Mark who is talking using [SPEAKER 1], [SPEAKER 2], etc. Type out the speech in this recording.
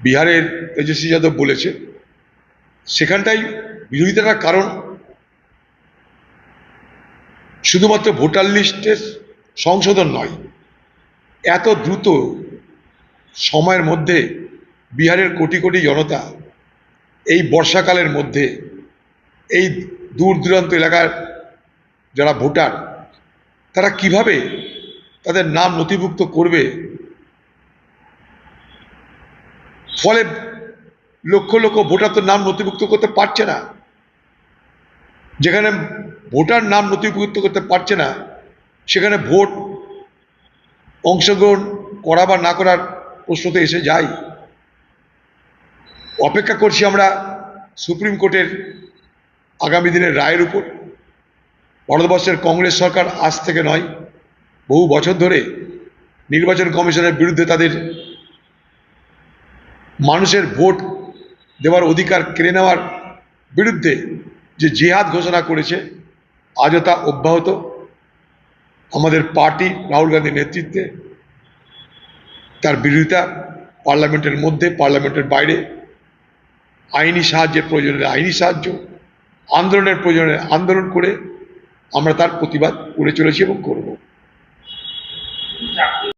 [SPEAKER 1] বিহারের তেজস্বী যাদব বলেছে, সেখানটাই বিরোধিতার কারণ। শুধুমাত্র ভোটার লিস্টের সংশোধন নয়, এত দ্রুত সময়ের মধ্যে বিহারের কোটি কোটি জনতা এই বর্ষাকালের মধ্যে এই দূর দূরান্ত এলাকার যারা ভোটার, তারা কীভাবে তাদের নাম নথিভুক্ত করবে ফলে লক্ষ লক্ষ ভোটার তো নাম নথিভুক্ত করতে পারছে না। যেখানে ভোটার নাম নথিভুক্ত করতে পারছে না, সেখানে ভোট অংশগ্রহণ করা বা না করার প্রশ্ন তো এসে যায়। অপেক্ষা করছি আমরা সুপ্রিম কোর্টের আগামী দিনের রায়ের উপর। ভারতবর্ষের কংগ্রেস সরকার আজ থেকে নয়, বহু বছর ধরে নির্বাচন কমিশনের বিরুদ্ধে তাদের মানুষের ভোট দেওয়ার অধিকার কেড়ে নেওয়ার বিরুদ্ধে যে জিহাদ ঘোষণা করেছে, আজও তা অব্যাহত। আমাদের পার্টি রাহুল গান্ধীর নেতৃত্বে তার বিরোধিতা পার্লামেন্টের মধ্যে, পার্লামেন্টের বাইরে। আইনি সাহায্যের প্রয়োজনে আইনি সাহায্য, আন্দোলনের প্রয়োজনে আন্দোলন করে আমরা তার প্রতিবাদ করে চলেছি এবং করব।